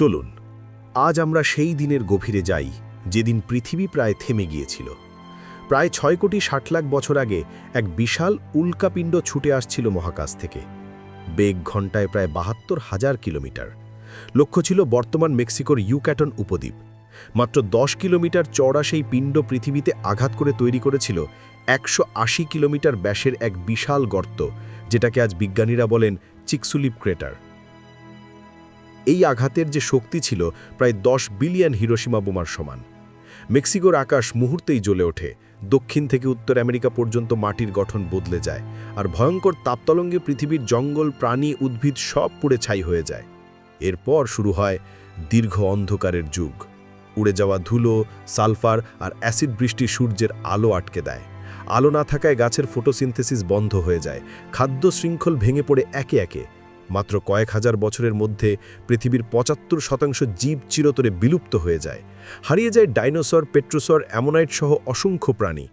চলুন, আজ আমরা সেই দিনের গভীরে যাই, যেদিন পৃথিবী প্রায় থেমে গিয়েছিল। প্রায় ছয় কোটি ষাট লাখ বছর আগে এক বিশাল উল্কাপিণ্ড ছুটে আসছিল মহাকাশ থেকে। বেগ ঘন্টায় প্রায় বাহাত্তর হাজার কিলোমিটার। লক্ষ্য ছিল বর্তমান মেক্সিকোর ইউক্যাটন উপদ্বীপ। মাত্র দশ কিলোমিটার চওড়া সেই পিণ্ড পৃথিবীতে আঘাত করে তৈরি করেছিল একশো আশি কিলোমিটার ব্যাসের এক বিশাল গর্ত, যেটাকে আজ বিজ্ঞানীরা বলেন চিকসুলিপ ক্রেটার। এই আঘাতের যে শক্তি ছিল প্রায় দশ বিলিয়ন হিরোসীমা বোমার সমান। মেক্সিকোর আকাশ মুহূর্তেই জ্বলে ওঠে। দক্ষিণ থেকে উত্তর আমেরিকা পর্যন্ত মাটির গঠন বদলে যায় আর ভয়ঙ্কর তাপতলঙ্গে পৃথিবীর জঙ্গল, প্রাণী, উদ্ভিদ সব পুড়ে ছাই হয়ে যায়। এরপর শুরু হয় দীর্ঘ অন্ধকারের যুগ। উড়ে যাওয়া ধুলো, সালফার আর অ্যাসিড বৃষ্টি সূর্যের আলো আটকে দেয়। আলো না থাকায় গাছের ফটোসিনথেসিস বন্ধ হয়ে যায়। খাদ্য শৃঙ্খল ভেঙে পড়ে একে একে। মাত্র কয়েক হাজার বছরের মধ্যে পৃথিবীর পঁচাত্তর শতাংশ জীব চিরতরে বিলুপ্ত হয়ে যায়। হারিয়ে যায় ডাইনোসর, পেট্রোসর, অ্যামোনাইট সহ অসংখ্য প্রাণী।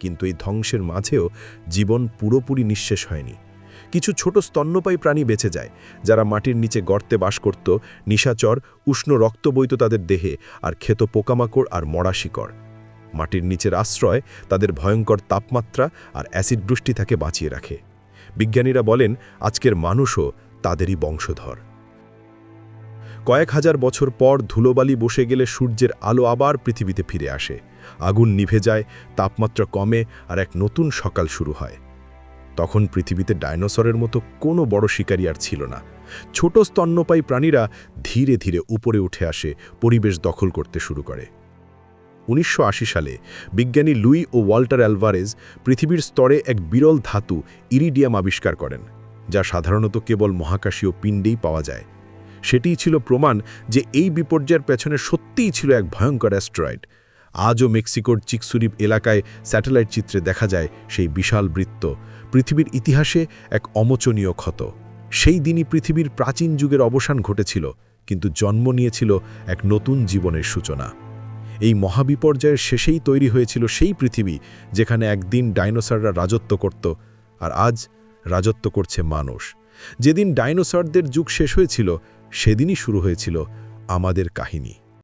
কিন্তু এই ধ্বংসের মাঝেও জীবন পুরোপুরি নিঃশেষ হয়নি। কিছু ছোট স্তন্যপায়ী প্রাণী বেঁচে যায়, যারা মাটির নিচে গর্তে বাস করত, নিশাচর, উষ্ণ রক্ত বইত তাদের দেহে আর খেত পোকামাকড় আর মরা শিকড়। মাটির নিচের আশ্রয় তাদের ভয়ঙ্কর তাপমাত্রা আর অ্যাসিড বৃষ্টি তাকে বাঁচিয়ে রাখে। বিজ্ঞানীরা বলেন, আজকের মানুষও তাদেরই বংশধর। কয়েক হাজার বছর পর ধুলোবালি বসে গেলে সূর্যের আলো আবার পৃথিবীতে ফিরে আসে। আগুন নিভে যায়, তাপমাত্রা কমে আর এক নতুন সকাল শুরু হয়। তখন পৃথিবীতে ডাইনোসরের মতো কোনো বড় শিকারী আর ছিল না। ছোট স্তন্যপায়ী প্রাণীরা ধীরে ধীরে উপরে উঠে আসে, পরিবেশ দখল করতে শুরু করে। উনিশশো আশি সালে বিজ্ঞানী লুই ও ওয়াল্টার অ্যালভারেজ পৃথিবীর স্তরে এক বিরল ধাতু ইরিডিয়াম আবিষ্কার করেন, যা সাধারণত কেবল মহাকাশীয় পিণ্ডেই পাওয়া যায়। সেটিই ছিল প্রমাণ যে এই বিপর্যয়ের পেছনে সত্যিই ছিল এক ভয়ঙ্কর অ্যাস্ট্রয়েড। আজও মেক্সিকোর চিকসুরিপ এলাকায় স্যাটেলাইট চিত্রে দেখা যায় সেই বিশাল বৃত্ত, পৃথিবীর ইতিহাসে এক অমোচনীয় ক্ষত। সেই দিনই পৃথিবীর প্রাচীন যুগের অবসান ঘটেছিল, কিন্তু জন্ম নিয়েছিল এক নতুন জীবনের সূচনা। এই মহাবিপর্যয়ের শেষেই তৈরি হয়েছিল সেই পৃথিবী যেখানে একদিন ডাইনোসররা রাজত্ব করত আর আজ রাজত্ব করছে মানুষ। যেদিন ডাইনোসরদের যুগ শেষ হয়েছিল, সেদিনই শুরু হয়েছিল আমাদের কাহিনী।